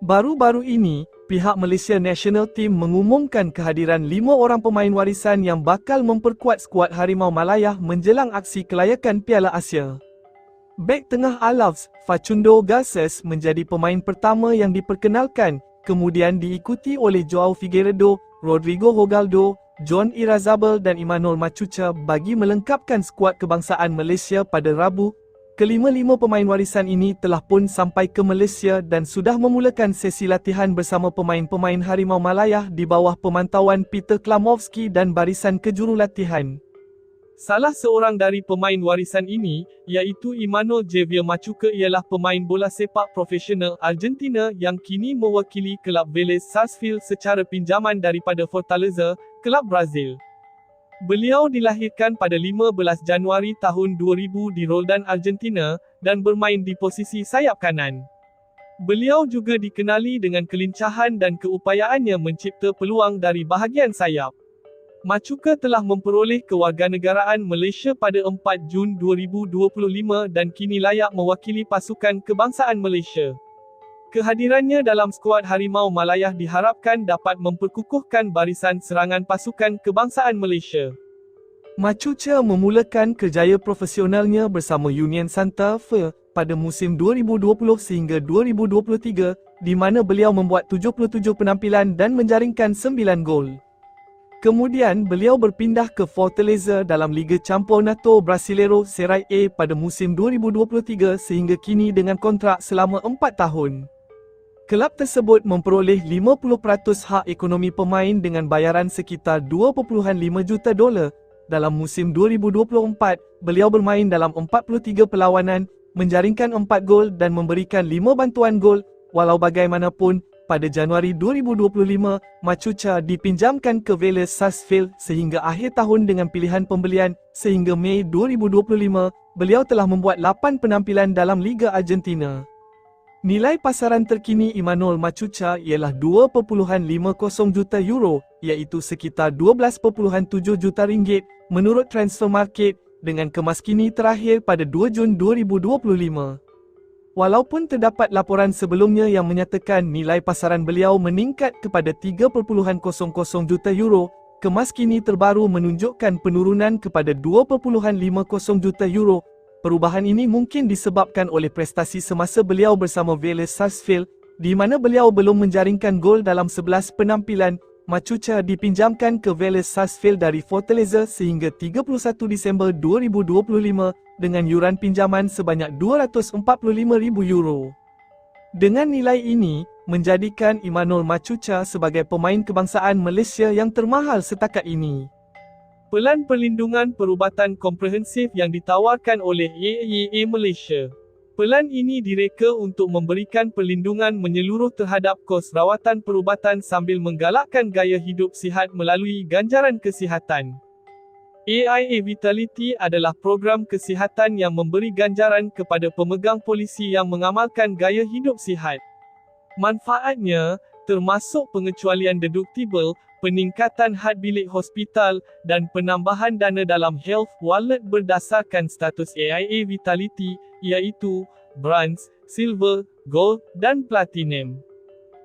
Baru-baru ini, pihak Malaysia National Team mengumumkan kehadiran lima orang pemain warisan yang bakal memperkuat skuad Harimau Malaya menjelang aksi kelayakan Piala Asia. Bek tengah Alafs, Facundo Garces menjadi pemain pertama yang diperkenalkan, kemudian diikuti oleh Joao Figueiredo, Rodrigo Hogaldo, John Irazabal dan Imanol Machucha bagi melengkapkan skuad kebangsaan Malaysia pada Rabu. Kelima-lima pemain warisan ini telah pun sampai ke Malaysia dan sudah memulakan sesi latihan bersama pemain-pemain Harimau Malaya di bawah pemantauan Peter Klamovski dan barisan kejurulatihan. Salah seorang dari pemain warisan ini, iaitu Imanol Javier Machuca ialah pemain bola sepak profesional Argentina yang kini mewakili kelab Vélez Sarsfield secara pinjaman daripada Fortaleza, kelab Brazil. Beliau dilahirkan pada 15 Januari tahun 2000 di Roldan, Argentina, dan bermain di posisi sayap kanan. Beliau juga dikenali dengan kelincahan dan keupayaannya mencipta peluang dari bahagian sayap. Machuca telah memperoleh kewarganegaraan Malaysia pada 4 Jun 2025 dan kini layak mewakili pasukan kebangsaan Malaysia. Kehadirannya dalam skuad Harimau Malayah diharapkan dapat memperkukuhkan barisan serangan pasukan kebangsaan Malaysia. Machuca memulakan kerjaya profesionalnya bersama Union Santa Fe pada musim 2020 sehingga 2023, di mana beliau membuat 77 penampilan dan menjaringkan 9 gol. Kemudian beliau berpindah ke Fortaleza dalam Liga Campeonato Brasileiro Serie A pada musim 2023 sehingga kini dengan kontrak selama 4 tahun. Kelab tersebut memperoleh 50% hak ekonomi pemain dengan bayaran sekitar 2.5 juta dolar. Dalam musim 2024, beliau bermain dalam 43 perlawanan, menjaringkan 4 gol dan memberikan 5 bantuan gol. Walau bagaimanapun, pada Januari 2025, Machuca dipinjamkan ke Vélez Sarsfield sehingga akhir tahun dengan pilihan pembelian sehingga Mei 2025, beliau telah membuat 8 penampilan dalam Liga Argentina. Nilai pasaran terkini Imanol Machuca ialah 2.50 juta euro, iaitu sekitar 12.7 juta ringgit menurut Transfer Market dengan kemas kini terakhir pada 2 Jun 2025. Walaupun terdapat laporan sebelumnya yang menyatakan nilai pasaran beliau meningkat kepada 3.00 juta euro, kemas kini terbaru menunjukkan penurunan kepada 2.50 juta euro. Perubahan ini mungkin disebabkan oleh prestasi semasa beliau bersama Vélez Sarsfield, di mana beliau belum menjaringkan gol dalam 11 penampilan. Machuca dipinjamkan ke Vélez Sarsfield dari Fortaleza sehingga 31 Disember 2025 dengan yuran pinjaman sebanyak 245,000 euro. Dengan nilai ini, menjadikan Imanol Machuca sebagai pemain kebangsaan Malaysia yang termahal setakat ini. Pelan Perlindungan Perubatan Komprehensif yang ditawarkan oleh AIA Malaysia. Pelan ini direka untuk memberikan perlindungan menyeluruh terhadap kos rawatan perubatan sambil menggalakkan gaya hidup sihat melalui ganjaran kesihatan. AIA Vitality adalah program kesihatan yang memberi ganjaran kepada pemegang polisi yang mengamalkan gaya hidup sihat. Manfaatnya, termasuk pengecualian deductible, peningkatan had bilik hospital, dan penambahan dana dalam health wallet berdasarkan status AIA Vitality, iaitu Bronze, Silver, Gold, dan Platinum.